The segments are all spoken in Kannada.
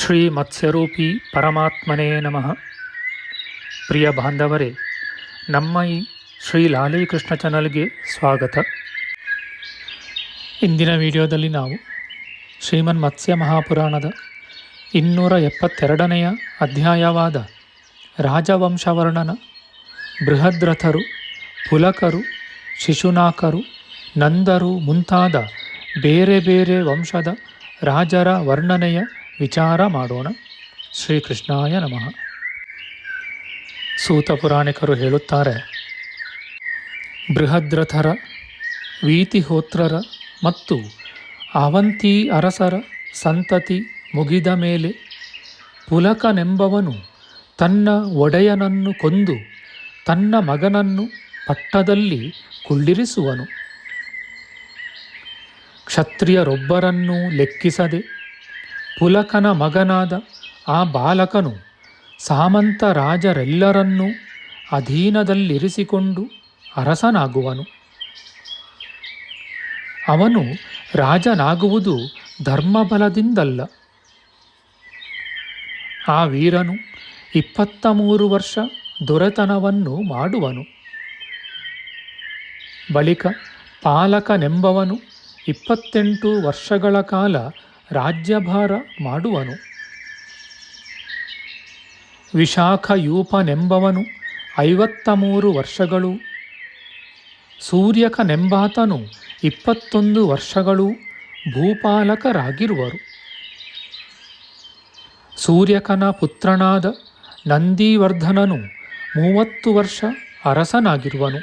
ಶ್ರೀ ಮತ್ಸ್ಯರೂಪಿ ಪರಮಾತ್ಮನೇ ನಮಃ. ಪ್ರಿಯ ಬಾಂಧವರೇ, ನಮ್ಮ ಈ ಶ್ರೀ ಲಾಲೀಕೃಷ್ಣ ಚಾನಲ್ಗೆ ಸ್ವಾಗತ. ಇಂದಿನ ವಿಡಿಯೋದಲ್ಲಿ ನಾವು ಶ್ರೀಮನ್ ಮತ್ಸ್ಯ ಮಹಾಪುರಾಣದ ಇನ್ನೂರ ಎಪ್ಪತ್ತೆರಡನೆಯ ಅಧ್ಯಾಯವಾದ ರಾಜವಂಶವರ್ಣನ ಬೃಹದ್ರಥರು, ಪುಲಕರು, ಶಿಶುನಾಕರು, ನಂದರು ಮುಂತಾದ ಬೇರೆ ಬೇರೆ ವಂಶದ ರಾಜರ ವರ್ಣನೆಯ ವಿಚಾರ ಮಾಡೋಣ. ಶ್ರೀಕೃಷ್ಣಾಯ ನಮಃ. ಸೂತ ಪುರಾಣಿಕರು ಹೇಳುತ್ತಾರೆ, ಬೃಹದ್ರಥರ, ವೀತಿಹೋತ್ರರ ಮತ್ತು ಅವಂತಿ ಅರಸರ ಸಂತತಿ ಮುಗಿದ ಮೇಲೆ ಪುಲಕನೆಂಬವನು ತನ್ನ ಒಡೆಯನನ್ನು ಕೊಂದು ತನ್ನ ಮಗನನ್ನು ಪಟ್ಟದಲ್ಲಿ ಕುಳ್ಳಿರಿಸುವನು. ಕ್ಷತ್ರಿಯರೊಬ್ಬರನ್ನೂ ಲೆಕ್ಕಿಸದೆ ಪುಲಕನ ಮಗನಾದ ಆ ಬಾಲಕನು ಸಾಮಂತ ರಾಜರೆಲ್ಲರನ್ನೂ ಅಧೀನದಲ್ಲಿರಿಸಿಕೊಂಡು ಅರಸನಾಗುವನು. ಅವನು ರಾಜನಾಗುವುದು ಧರ್ಮಬಲದಿಂದಲ್ಲ. ಆ ವೀರನು ಇಪ್ಪತ್ತ ಮೂರು ವರ್ಷ ದೊರೆತನವನ್ನು ಮಾಡುವನು. ಬಳಿಕ ಪಾಲಕನೆಂಬವನು ಇಪ್ಪತ್ತೆಂಟು ವರ್ಷಗಳ ಕಾಲ ರಾಜ್ಯಭಾರ ಮಾಡುವನು. ವಿಶಾಖಯೂಪನೆಂಬವನು ಐವತ್ತ ಮೂರು ವರ್ಷಗಳು. ಸೂರ್ಯಕನೆಂಬಾತನು ಇಪ್ಪತ್ತೊಂದು ವರ್ಷಗಳು ಭೂಪಾಲಕರಾಗಿರುವರು. ಸೂರ್ಯಕನ ಪುತ್ರನಾದ ನಂದಿವರ್ಧನನು ಮೂವತ್ತು ವರ್ಷ ಅರಸನಾಗಿರುವನು.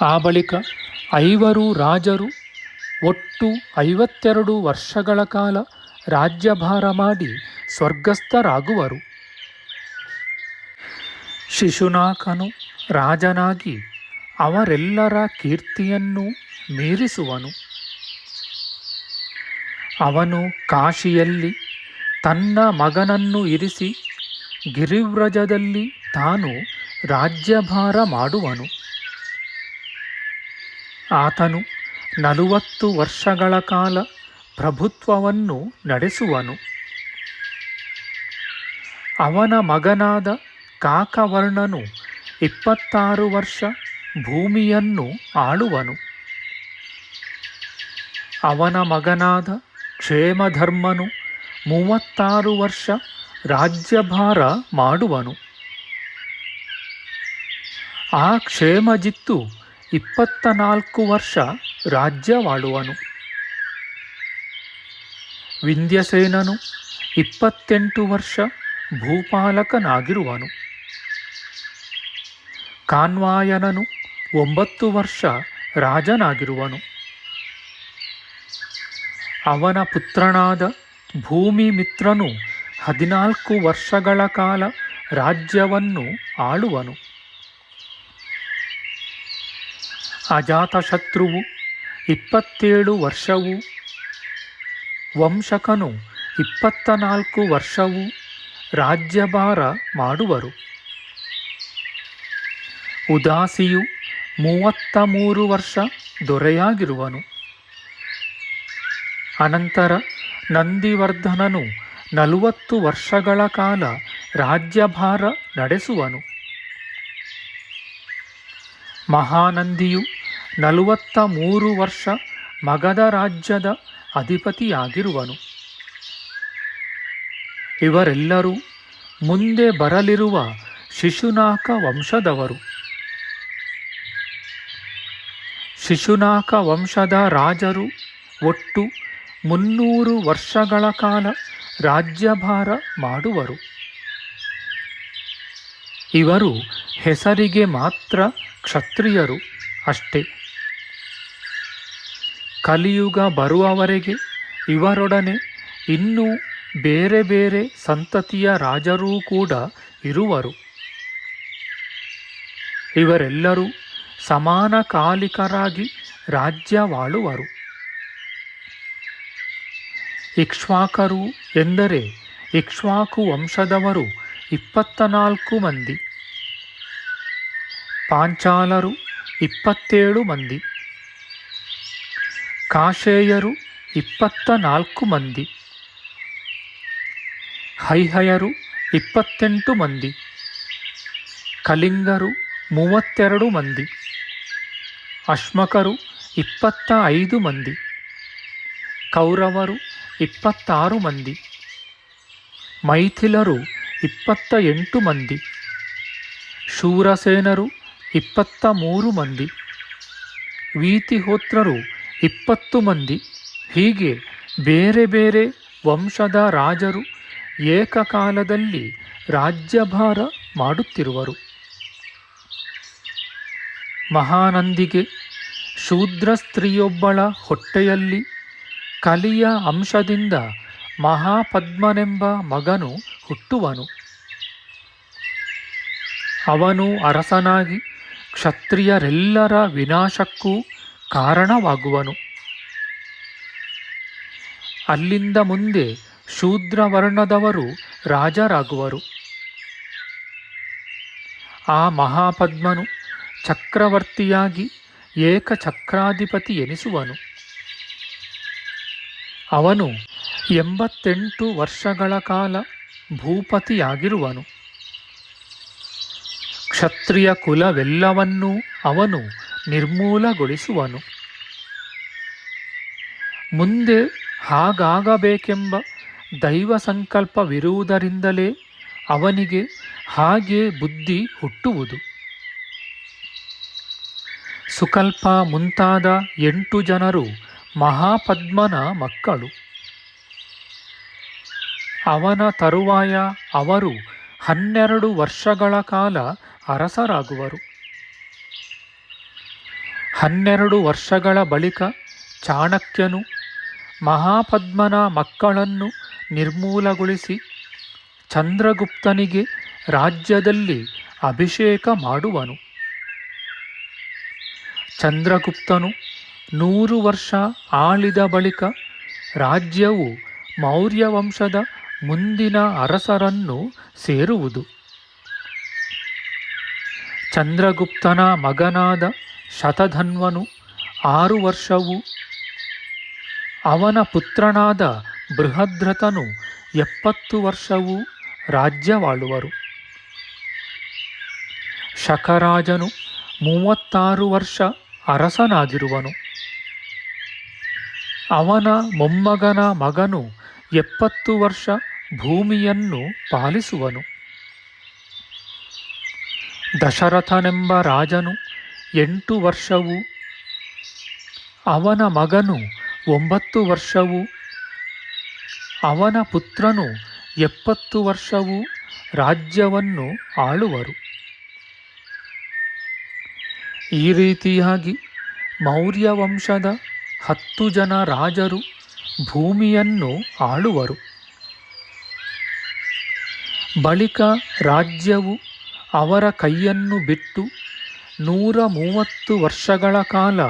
ಆ ಬಳಿಕ ಐವರು ರಾಜರು ಒಟ್ಟು ಐವತ್ತೆರಡು ವರ್ಷಗಳ ಕಾಲ ರಾಜ್ಯಭಾರ ಮಾಡಿ ಸ್ವರ್ಗಸ್ಥರಾಗುವರು. ಶಿಶುನಾಕನು ರಾಜನಾಗಿ ಅವರೆಲ್ಲರ ಕೀರ್ತಿಯನ್ನು ಮೀರಿಸುವನು. ಅವನು ಕಾಶಿಯಲ್ಲಿ ತನ್ನ ಮಗನನ್ನು ಇರಿಸಿ ಗಿರಿವ್ರಜದಲ್ಲಿ ತಾನು ರಾಜ್ಯಭಾರ ಮಾಡುವನು. ಆತನು ನಲವತ್ತು ವರ್ಷಗಳ ಕಾಲ ಪ್ರಭುತ್ವವನ್ನು ನಡೆಸುವನು. ಅವನ ಮಗನಾದ ಕಾಕವರ್ಣನು ಇಪ್ಪತ್ತಾರು ವರ್ಷ ಭೂಮಿಯನ್ನು ಆಳುವನು. ಅವನ ಮಗನಾದ ಕ್ಷೇಮಧರ್ಮನು ಮೂವತ್ತಾರು ವರ್ಷ ರಾಜ್ಯಭಾರ ಮಾಡುವನು. ಆ ಕ್ಷೇಮಜಿತ್ತು ಇಪ್ಪತ್ತ ನಾಲ್ಕು ವರ್ಷ ರಾಜ್ಯವಾಳುವನು. ವಿಂಧ್ಯಸೇನನು ಇಪ್ಪತ್ತೆಂಟು ವರ್ಷ ಭೂಪಾಲಕನಾಗಿರುವನು. ಕಾನ್ವಾಯನನು ಒಂಬತ್ತು ವರ್ಷ ರಾಜನಾಗಿರುವನು. ಅವನ ಪುತ್ರನಾದ ಭೂಮಿ ಮಿತ್ರನು ಹದಿನಾಲ್ಕು ವರ್ಷಗಳ ಕಾಲ ರಾಜ್ಯವನ್ನು ಆಳುವನು. ಅಜಾತಶತ್ರುವು ಇಪ್ಪತ್ತೇಳು ವರ್ಷವು, ವಂಶಕನು ಇಪ್ಪತ್ತ ನಾಲ್ಕು ವರ್ಷವು ರಾಜ್ಯಭಾರ ಮಾಡುವರು. ಉದಾಸಿಯು ಮೂವತ್ತ ಮೂರು ವರ್ಷ ದೊರೆಯಾಗಿರುವನು. ಅನಂತರ ನಂದಿವರ್ಧನನು ನಲವತ್ತು ವರ್ಷಗಳ ಕಾಲ ರಾಜ್ಯಭಾರ ನಡೆಸುವನು. ಮಹಾನಂದಿಯು ನಲವತ್ತ ಮೂರು ವರ್ಷ ಮಗಧ ರಾಜ್ಯದ ಅಧಿಪತಿಯಾಗಿರುವನು. ಇವರೆಲ್ಲರೂ ಮುಂದೆ ಬರಲಿರುವ ಶಿಶುನಾಕ ವಂಶದವರು. ಶಿಶುನಾಕ ವಂಶದ ರಾಜರು ಒಟ್ಟು ಮುನ್ನೂರು ವರ್ಷಗಳ ಕಾಲ ರಾಜ್ಯಭಾರ ಮಾಡುವರು. ಇವರು ಹೆಸರಿಗೆ ಮಾತ್ರ ಕ್ಷತ್ರಿಯರು ಅಷ್ಟೇ. ಕಲಿಯುಗ ಬರುವವರೆಗೆ ಇವರೊಡನೆ ಇನ್ನೂ ಬೇರೆ ಬೇರೆ ಸಂತತಿಯ ರಾಜರೂ ಕೂಡ ಇರುವರು. ಇವರೆಲ್ಲರೂ ಸಮಾನಕಾಲಿಕರಾಗಿ ರಾಜ್ಯವಾಳುವರು ಇಕ್ಷ್ವಾಕರು ಎಂದರೆ ಇಕ್ಷ್ವಾಕು ವಂಶದವರು ಇಪ್ಪತ್ತ ನಾಲ್ಕು ಮಂದಿ. ಪಾಂಚಾಲರು ಇಪ್ಪತ್ತೇಳು ಮಂದಿ. ಕಾಶೇಯರು ಇಪ್ಪತ್ತ ನಾಲ್ಕು ಮಂದಿ ಹೈಹಯರು ಇಪ್ಪತ್ತೆಂಟು ಮಂದಿ ಕಲಿಂಗರು ಮೂವತ್ತೆರಡು ಮಂದಿ ಅಶ್ಮಕರು ಇಪ್ಪತ್ತ ಐದು ಮಂದಿ ಕೌರವರು ಇಪ್ಪತ್ತಾರು ಮಂದಿ ಮೈಥಿಲರು ಇಪ್ಪತ್ತ ಎಂಟು ಮಂದಿ ಶೂರಸೇನರು ಇಪ್ಪತ್ತ ಮೂರು ಮಂದಿ ವೀತಿಹೋತ್ರರು ಇಪ್ಪತ್ತು ಮಂದಿ. ಹೀಗೆ ಬೇರೆ ಬೇರೆ ವಂಶದ ರಾಜರು ಏಕಕಾಲದಲ್ಲಿ ರಾಜ್ಯಭಾರ ಮಾಡುತ್ತಿರುವರು. ಮಹಾನಂದಿಗೆ ಶೂದ್ರ ಸ್ತ್ರೀಯೊಬ್ಬಳ ಹೊಟ್ಟೆಯಲ್ಲಿ ಕಲಿಯ ಅಂಶದಿಂದ ಮಹಾಪದ್ಮನೆಂಬ ಮಗನು ಹುಟ್ಟುವನು. ಅವನು ಅರಸನಾಗಿ ಕ್ಷತ್ರಿಯರೆಲ್ಲರ ವಿನಾಶಕ್ಕೂ ಕಾರಣವಾಗುವನು. ಅಲ್ಲಿಂದ ಮುಂದೆ ಶೂದ್ರವರ್ಣದವರು ರಾಜರಾಗುವರು. ಆ ಮಹಾಪದ್ಮನು ಚಕ್ರವರ್ತಿಯಾಗಿ ಏಕಚಕ್ರಾಧಿಪತಿ ಎನಿಸುವನು. ಅವನು ಎಂಬತ್ತೆಂಟು ವರ್ಷಗಳ ಕಾಲ ಭೂಪತಿಯಾಗಿರುವನು. ಕ್ಷತ್ರಿಯ ಕುಲವೆಲ್ಲವನ್ನೂ ಅವನು ನಿರ್ಮೂಲಗೊಳಿಸುವನು. ಮುಂದೆ ಹಾಗಾಗಬೇಕೆಂಬ ದೈವ ಸಂಕಲ್ಪವಿರುವುದರಿಂದಲೇ ಅವನಿಗೆ ಹಾಗೆ ಬುದ್ಧಿ ಹುಟ್ಟುವುದು. ಸುಕಲ್ಪ ಮುಂತಾದ ಎಂಟು ಜನರು ಮಹಾಪದ್ಮನ ಮಕ್ಕಳು. ಅವನ ತರುವಾಯ ಅವರು ಹನ್ನೆರಡು ವರ್ಷಗಳ ಕಾಲ ಅರಸರಾಗುವರು. ಹನ್ನೆರಡು ವರ್ಷಗಳ ಬಳಿಕ ಚಾಣಕ್ಯನು ಮಹಾಪದ್ಮನ ಮಕ್ಕಳನ್ನು ನಿರ್ಮೂಲಗೊಳಿಸಿ ಚಂದ್ರಗುಪ್ತನಿಗೆ ರಾಜ್ಯದಲ್ಲಿ ಅಭಿಷೇಕ ಮಾಡುವನು. ಚಂದ್ರಗುಪ್ತನು ನೂರು ವರ್ಷ ಆಳಿದ ಬಳಿಕ ರಾಜ್ಯವು ಮೌರ್ಯ ವಂಶದ ಮುಂದಿನ ಅರಸರನ್ನು ಸೇರುವುದು. ಚಂದ್ರಗುಪ್ತನ ಮಗನಾದ ಶತಧನ್ವನು ಆರು ವರ್ಷವೂ. ಅವನ ಪುತ್ರನಾದ ಬೃಹದ್ರಥನು ಎಪ್ಪತ್ತು ವರ್ಷವೂ ರಾಜ್ಯವಾಳುವರು. ಶಕರಾಜನು ಮೂವತ್ತಾರು ವರ್ಷ ಅರಸನಾಗಿರುವನು. ಅವನ ಮೊಮ್ಮಗನ ಮಗನು ಎಪ್ಪತ್ತು ವರ್ಷ ಭೂಮಿಯನ್ನು ಪಾಲಿಸುವನು. ದಶರಥನೆಂಬ ರಾಜನು ಎಂಟು ವರ್ಷವೂ, ಅವನ ಮಗನು ಒಂಬತ್ತು ವರ್ಷವೂ, ಅವನ ಪುತ್ರನು ಎಪ್ಪತ್ತು ವರ್ಷವೂ ರಾಜ್ಯವನ್ನು ಆಳುವರು. ಈ ರೀತಿಯಾಗಿ ಮೌರ್ಯ ವಂಶದ ಹತ್ತು ಜನ ರಾಜರು ಭೂಮಿಯನ್ನು ಆಳುವರು. ಬಳಿಕ ರಾಜ್ಯವು ಅವರ ಕೈಯನ್ನು ಬಿಟ್ಟು ನೂರ ಮೂವತ್ತು ವರ್ಷಗಳ ಕಾಲ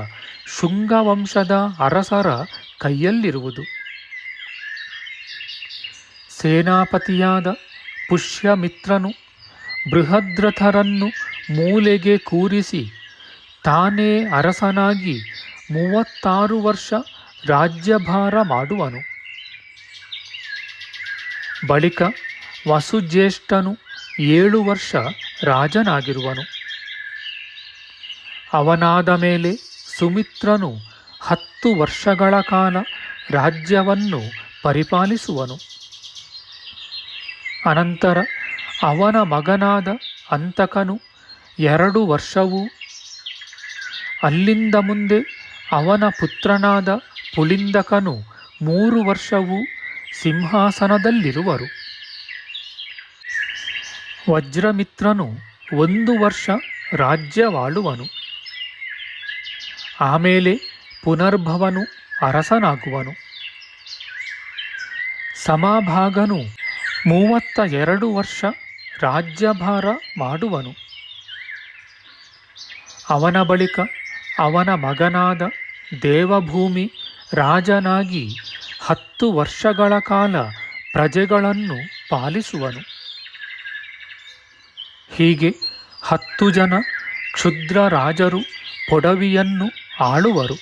ಶುಂಗವಂಶದ ಅರಸರ ಕೈಯಲ್ಲಿರುವುದು. ಸೇನಾಪತಿಯಾದ ಪುಷ್ಯಮಿತ್ರನು ಬೃಹದ್ರಥರನ್ನು ಮೂಲೆಗೆ ಕೂರಿಸಿ ತಾನೇ ಅರಸನಾಗಿ ಮೂವತ್ತಾರು ವರ್ಷ ರಾಜ್ಯಭಾರ ಮಾಡುವನು. ಬಳಿಕ ವಸುಜ್ಯೇಷ್ಠನು ಏಳು ವರ್ಷ ರಾಜನಾಗಿರುವನು. ಅವನಾದ ಮೇಲೆ ಸುಮಿತ್ರನು ಹತ್ತು ವರ್ಷಗಳ ಕಾಲ ರಾಜ್ಯವನ್ನು ಪರಿಪಾಲಿಸುವನು. ಅನಂತರ ಅವನ ಮಗನಾದ ಅಂತಕನು ಎರಡು ವರ್ಷವೂ ಅಲ್ಲಿಂದ ಮುಂದೆ ಅವನ ಪುತ್ರನಾದ ಪುಲಿಂದಕನು ಮೂರು ವರ್ಷವೂ ಸಿಂಹಾಸನದಲ್ಲಿರುವರು. ವಜ್ರಮಿತ್ರನು ಒಂದು ವರ್ಷ ರಾಜ್ಯವಾಳುವನು. ಆಮೇಲೆ ಪುನರ್ಭವನು ಅರಸನಾಗುವನು. ಸಮಾಭಾಗನು ಮೂವತ್ತ ಎರಡು ವರ್ಷ ರಾಜ್ಯಭಾರ ಮಾಡುವನು. ಅವನ ಬಳಿಕ ಅವನ ಮಗನಾದ ದೇವಭೂಮಿ ರಾಜನಾಗಿ ಹತ್ತು ವರ್ಷಗಳ ಕಾಲ ಪ್ರಜೆಗಳನ್ನು ಪಾಲಿಸುವನು. ಹೀಗೆ ಹತ್ತು ಜನ ಕ್ಷುದ್ರ ರಾಜರು ಪೊಡವಿಯನ್ನು ಆಳುವರು.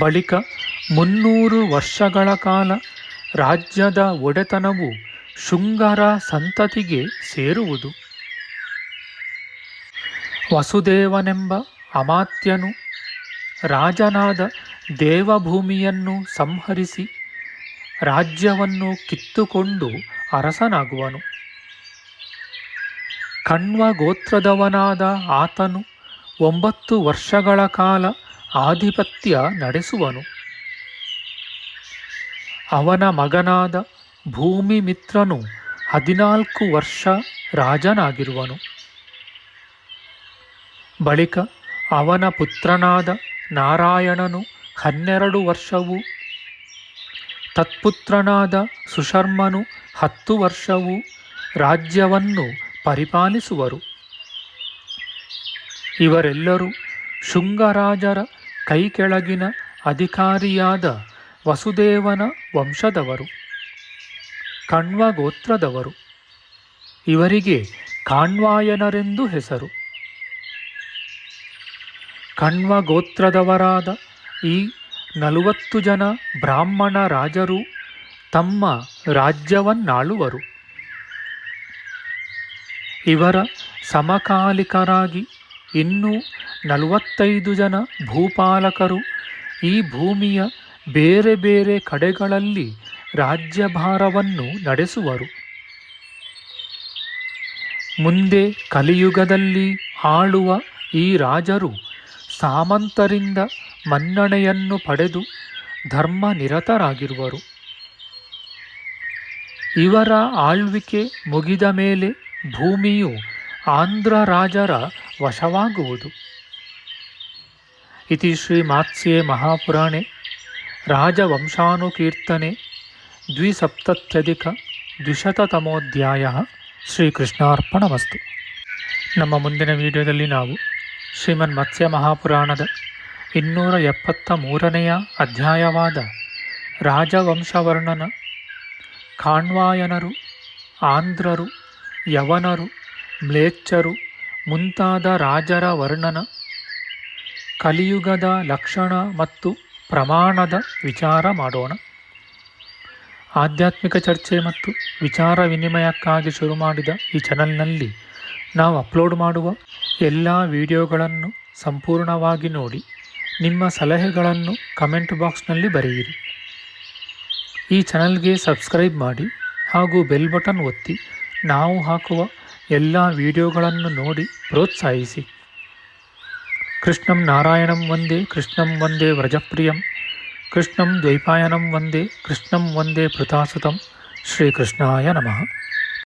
ಬಳಿಕ ಮುನ್ನೂರು ವರ್ಷಗಳ ಕಾಲ ರಾಜ್ಯದ ಒಡೆತನವು ಶುಂಗರ ಸಂತತಿಗೆ ಸೇರುವುದು. ವಸುದೇವನೆಂಬ ಅಮಾತ್ಯನು ರಾಜನಾದ ದೇವಭೂಮಿಯನ್ನು ಸಂಹರಿಸಿ ರಾಜ್ಯವನ್ನು ಕಿತ್ತುಕೊಂಡು ಅರಸನಾಗುವನು. ಕಣ್ವ ಗೋತ್ರದವನಾದ ಆತನು ಒಂಬತ್ತು ವರ್ಷಗಳ ಕಾಲ ಆಧಿಪತ್ಯ ನಡೆಸುವನು. ಅವನ ಮಗನಾದ ಭೂಮಿ ಮಿತ್ರನು ಹದಿನಾಲ್ಕು ವರ್ಷ ರಾಜನಾಗಿರುವನು. ಬಳಿಕ ಅವನ ಪುತ್ರನಾದ ನಾರಾಯಣನು ಹನ್ನೆರಡು ವರ್ಷವೂ, ತತ್ಪುತ್ರನಾದ ಸುಶರ್ಮನು ಹತ್ತು ವರ್ಷವೂ ರಾಜ್ಯವನ್ನು ಪರಿಪಾಲಿಸುವರು. ಇವರೆಲ್ಲರೂ ಶುಂಗರಾಜರ ಕೈಕೆಳಗಿನ ಅಧಿಕಾರಿಯಾದ ವಸುದೇವನ ವಂಶದವರು ಕಣ್ವ ಗೋತ್ರದವರು ಇವರಿಗೆ ಕಾಣ್ವಾಯನರೆಂದು ಹೆಸರು. ಕಣ್ವ ಗೋತ್ರದವರಾದ ಈ ನಲವತ್ತು ಜನ ಬ್ರಾಹ್ಮಣ ರಾಜರು ತಮ್ಮ ರಾಜ್ಯವನ್ನಾಳುವರು. ಇವರ ಸಮಕಾಲಿಕರಾಗಿ ಇನ್ನೂ ನಲವತ್ತೈದು ಜನ ಭೂಪಾಲಕರು ಈ ಭೂಮಿಯ ಬೇರೆ ಬೇರೆ ಕಡೆಗಳಲ್ಲಿ ರಾಜ್ಯಭಾರವನ್ನು ನಡೆಸುವರು. ಮುಂದೆ ಕಲಿಯುಗದಲ್ಲಿ ಆಳುವ ಈ ರಾಜರು ಸಾಮಂತರಿಂದ ಮನ್ನಣೆಯನ್ನು ಪಡೆದು ಧರ್ಮ ನಿರತರಾಗಿರುವರು ಇವರ ಆಳ್ವಿಕೆ ಮುಗಿದ ಮೇಲೆ ಭೂಮಿಯು ಆಂಧ್ರ ರಾಜರ ವಶವಾಗುವುದು. ಇತಿ ಶ್ರೀಮಾತ್ಸ್ಯೆ ಮಹಾಪುರಾಣೆ, ರಾಜವಂಶಾನುಕೀರ್ತನೆ, ದ್ವಿಸಪ್ತತ್ಯಧಿಕ ದ್ವಿಶತತಮೋಧ್ಯಾಯ ಶ್ರೀಕೃಷ್ಣಾರ್ಪಣವಸ್ತು ನಮ್ಮ ಮುಂದಿನ ವಿಡಿಯೋದಲ್ಲಿ ನಾವು ಶ್ರೀಮನ್ ಮತ್ಸ್ಯ ಮಹಾಪುರಾಣದ ಇನ್ನೂರ ಎಪ್ಪತ್ತ ಮೂರನೆಯ ಅಧ್ಯಾಯವಾದ ರಾಜವಂಶವರ್ಣನ ಖಾಣ್ವಾಯನರು ಆಂಧ್ರರು ಯವನರು, ಮ್ಲೇಚ್ಛರು ಮುಂತಾದ ರಾಜರ ವರ್ಣನ, ಕಲಿಯುಗದ ಲಕ್ಷಣ ಮತ್ತು ಪ್ರಮಾಣದ ವಿಚಾರ ಮಾಡೋಣ. ಆಧ್ಯಾತ್ಮಿಕ ಚರ್ಚೆ ಮತ್ತು ವಿಚಾರ ವಿನಿಮಯಕ್ಕಾಗಿ ಶುರು ಮಾಡಿದ ಈ ಚಾನಲ್ನಲ್ಲಿ ನಾವು ಅಪ್ಲೋಡ್ ಮಾಡುವ ಎಲ್ಲ ವಿಡಿಯೋಗಳನ್ನು ಸಂಪೂರ್ಣವಾಗಿ ನೋಡಿ, ನಿಮ್ಮ ಸಲಹೆಗಳನ್ನು ಕಮೆಂಟ್ ಬಾಕ್ಸ್ನಲ್ಲಿ ಬರೆಯಿರಿ. ಈ ಚಾನಲ್ಗೆ ಸಬ್ಸ್ಕ್ರೈಬ್ ಮಾಡಿ ಹಾಗೂ ಬೆಲ್ ಬಟನ್ ಒತ್ತಿ ನಾವು ಹಾಕುವ ಎಲ್ಲ ವಿಡಿಯೋಗಳನ್ನು ನೋಡಿ ಪ್ರೋತ್ಸಾಹಿಸಿ. ಕೃಷ್ಣಂ ನಾರಾಯಣಂ ವಂದೇ, ಕೃಷ್ಣಂ ಒಂದೇ ವ್ರಜಪ್ರಿಯಂ, ಕೃಷ್ಣಂ ದ್ವೈಪಾಯನಂ ವಂದೇ, ಕೃಷ್ಣಂ ವಂದೇ ಪ್ರತಾಸುತಂ ಶ್ರೀಕೃಷ್ಣಾಯ ನಮಃ.